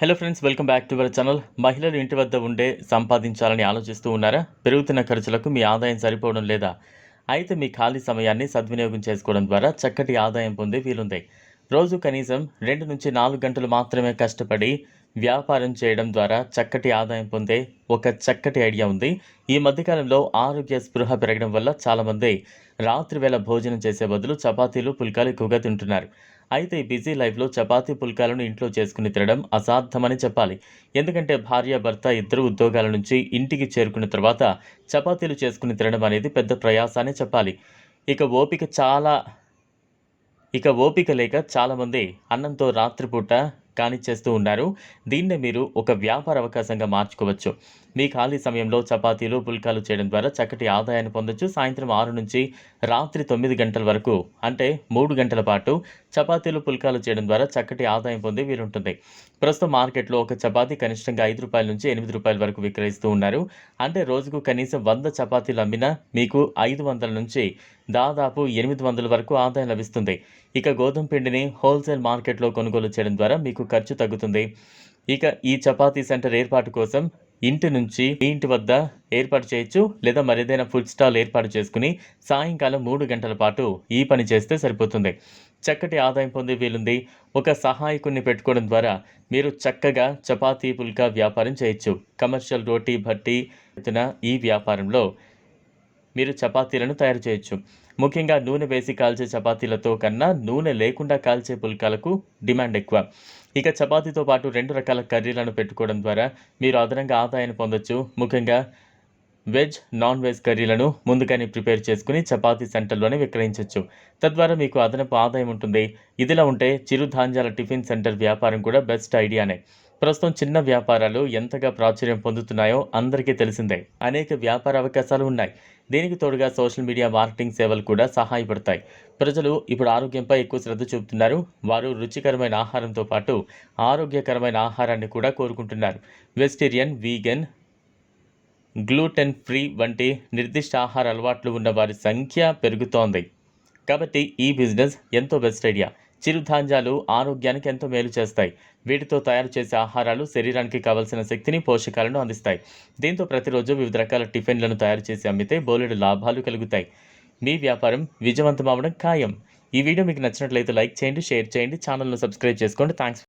Hello friends welcome back to our channel మహిళలు ఇంటి వద్ద ఉండే సంపాదించాలని ఆలోచిస్తూ ఉన్నారా? పెరుగుతున్న ఖర్చులకు మీ ఆదాయం సరిపోవడం లేదా? అయితే మీ ఖాళీ సమయాన్ని సద్వినియోగం చేసుకోవడం ద్వారా చక్కటి ఆదాయం పొందే వీలుంది. రోజు కనీసం రెండు నుంచి నాలుగు గంటలు మాత్రమే కష్టపడి వ్యాపారం చేయడం ద్వారా చక్కటి ఆదాయం పొందే ఒక చక్కటి ఐడియా ఉంది. ఈ మధ్యకాలంలో ఆరోగ్య స్పృహ పెరగడం వల్ల చాలామంది రాత్రి వేళ భోజనం చేసే బదులు చపాతీలు పుల్కాలు ఎక్కువగా తింటున్నారు. అయితే ఈ బిజీ లైఫ్లో చపాతీ పుల్కాలను ఇంట్లో చేసుకుని తినడం అసాధ్యమని చెప్పాలి. ఎందుకంటే భార్య భర్త ఇద్దరు ఉద్యోగాల నుంచి ఇంటికి చేరుకున్న తర్వాత చపాతీలు చేసుకుని తినడం అనేది పెద్ద ప్రయాసానే చెప్పాలి. ఇక ఓపిక చాలా ఇక ఓపిక లేక చాలామంది అన్నంతో రాత్రిపూట కానిచ్చేస్తూ ఉన్నారు. దీన్నే మీరు ఒక వ్యాపార అవకాశంగా మార్చుకోవచ్చు. మీ ఖాళీ సమయంలో చపాతీలు పుల్కాలు చేయడం ద్వారా చక్కటి ఆదాయాన్ని పొందొచ్చు. సాయంత్రం ఆరు నుంచి రాత్రి తొమ్మిది గంటల వరకు అంటే మూడు గంటల పాటు చపాతీలు పుల్కాలు చేయడం ద్వారా చక్కటి ఆదాయం పొందే వీలుంటుంది. ప్రస్తుతం మార్కెట్లో ఒక చపాతీ కనిష్టంగా ఐదు రూపాయల నుంచి ఎనిమిది రూపాయల వరకు విక్రయిస్తూ ఉన్నారు. అంటే రోజుకు కనీసం వంద చపాతీలు అమ్మినా మీకు ఐదు వందల నుంచి దాదాపు ఎనిమిది వందల వరకు ఆదాయం లభిస్తుంది. ఇక గోధుమ పిండిని హోల్సేల్ మార్కెట్లో కొనుగోలు చేయడం ద్వారా మీకు ఖర్చు తగ్గుతుంది. ఇక ఈ చపాతీ సెంటర్ ఏర్పాటు కోసం ఇంటి నుంచి మీ ఇంటి వద్ద ఏర్పాటు చేయొచ్చు లేదా మరేదైనా ఫుడ్ స్టాల్ ఏర్పాటు చేసుకుని సాయంకాలం మూడు గంటల పాటు ఈ పని చేస్తే సరిపోతుంది. చక్కటి ఆదాయం పొందే వీలుంది. ఒక సహాయకుడిని పెట్టుకోవడం ద్వారా మీరు చక్కగా చపాతీ పుల్కా వ్యాపారం చేయొచ్చు. కమర్షియల్ రోటీ భట్టి ఈ వ్యాపారంలో మీరు చపాతీలను తయారు చేయొచ్చు. ముఖ్యంగా నూనె వేసి కాల్చే చపాతీలతో కన్నా నూనె లేకుండా కాల్చే పుల్కాలకు డిమాండ్ ఎక్కువ. ఇక చపాతీతో పాటు రెండు రకాల కర్రీలను పెట్టుకోవడం ద్వారా మీరు అదనంగా ఆదాయాన్ని పొందొచ్చు. ముఖ్యంగా వెజ్ నాన్ వెజ్ కర్రీలను ముందుగానే ప్రిపేర్ చేసుకుని చపాతీ సెంటర్లోనే విక్రయించవచ్చు తద్వారా మీకు అదనపు ఆదాయం ఉంటుంది. ఇదిలా ఉంటే చిరుధాన్యాల టిఫిన్ సెంటర్ వ్యాపారం కూడా బెస్ట్ ఐడియానే. ప్రస్తుతం చిన్న వ్యాపారాలు ఎంతగా ప్రాచుర్యం పొందుతున్నాయో అందరికీ తెలిసిందే. అనేక వ్యాపార అవకాశాలు ఉన్నాయి. దీనికి తోడుగా సోషల్ మీడియా మార్కెటింగ్ సేవలు కూడా సహాయపడతాయి. ప్రజలు ఇప్పుడు ఆరోగ్యంపై ఎక్కువ శ్రద్ధ చూపుతున్నారు. వారు రుచికరమైన ఆహారంతో పాటు ఆరోగ్యకరమైన ఆహారాన్ని కూడా కోరుకుంటున్నారు. వెజిటేరియన్ వీగన్ గ్లూటెన్ ఫ్రీ వంటి నిర్దిష్ట ఆహార అలవాట్లు ఉన్న వారి సంఖ్య పెరుగుతోంది. కాబట్టి ఈ బిజినెస్ ఎంతో బెస్ట్ ఐడియా. చిరుధాన్యాలు ఆరోగ్యానికి ఎంతో మేలు చేస్తాయి. వీటితో తయారు చేసే ఆహారాలు శరీరానికి కావలసిన శక్తిని పోషకాలను అందిస్తాయి. దీంతో ప్రతిరోజు వివిధ రకాల టిఫిన్లను తయారు చేసి అమ్మితే బోలెడు లాభాలు కలుగుతాయి. మీ వ్యాపారం విజయవంతం అవ్వడం ఖాయం. ఈ వీడియో మీకు నచ్చినట్లయితే లైక్ చేయండి షేర్ చేయండి ఛానల్ను సబ్స్క్రైబ్ చేసుకోండి. థ్యాంక్స్